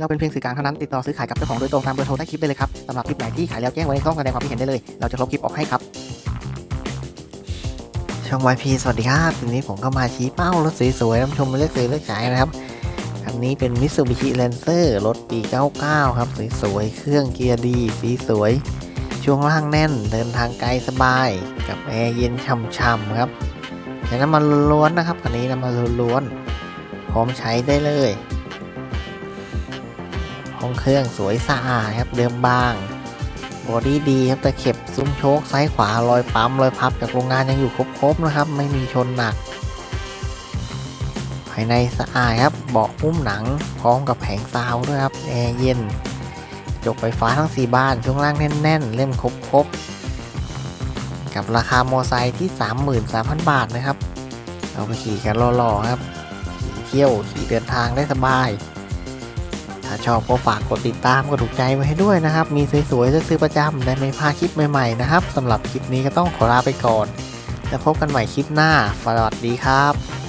เราเป็นเพียงสื่อกลางเท่านั้นติดต่อซื้อขายกับเจ้าของโดยตรงตามเบอร์โทรใต้คลิปได้เลยครับสำหรับคลิปไหนที่ขายแล้วแจ้งไว้ในช่องแสดงความคิดเห็นได้เลย เราจะลบคลิปออกให้ครับ ช่อง YP สวัสดีครับทีนี้ผมก็มาชี้เป้ารถสวยๆนำชมเลือกซื้อเลือกขายนะครับคันนี้เป็น Mitsubishi Lancer รถปี 99 ครับ สวยๆ เครื่องเกียร์ดี สีสวย ช่วงล่างแน่น เดินทางไกลสบาย กับแอร์เย็นช่ำๆครับ ใช้น้ำมันล้วนๆนะครับ คันนี้น้ำมันล้วนๆ พร้อมใช้ได้เลย ห้องเครื่องสวยสะอาดครับเดิมบางบอดี้ดีครับแตะเข็บซุ้มโชคซ้ายขวารอยปั๊มรอยพับจากโรงงานยังอยู่ครบๆนะครับ ไม่มีชนหนัก ภายในสะอาดครับเบาะหุ้มหนังพร้อมกับแผงซาวด้วยครับแอร์เย็นจกไฟฟ้าทั้ง 4 บ้านช่วงล่างแน่นๆ เล่มครบๆ กับราคาโมอไซค์ที่ 33,000 บาทนะครับ เอาไปขี่กันรอๆครับขี่เที่ยวขี่เดินทางได้สบาย ถ้าชอบก็ฝากกดติดตามกดถูกใจไว้ให้ด้วยนะครับ มีสวยๆซื้อประจำได้ไม่พลาดคลิปใหม่ๆนะครับสำหรับคลิปนี้ก็ต้องขอลาไปก่อน แล้วพบกันใหม่คลิปหน้าสวัสดีครับ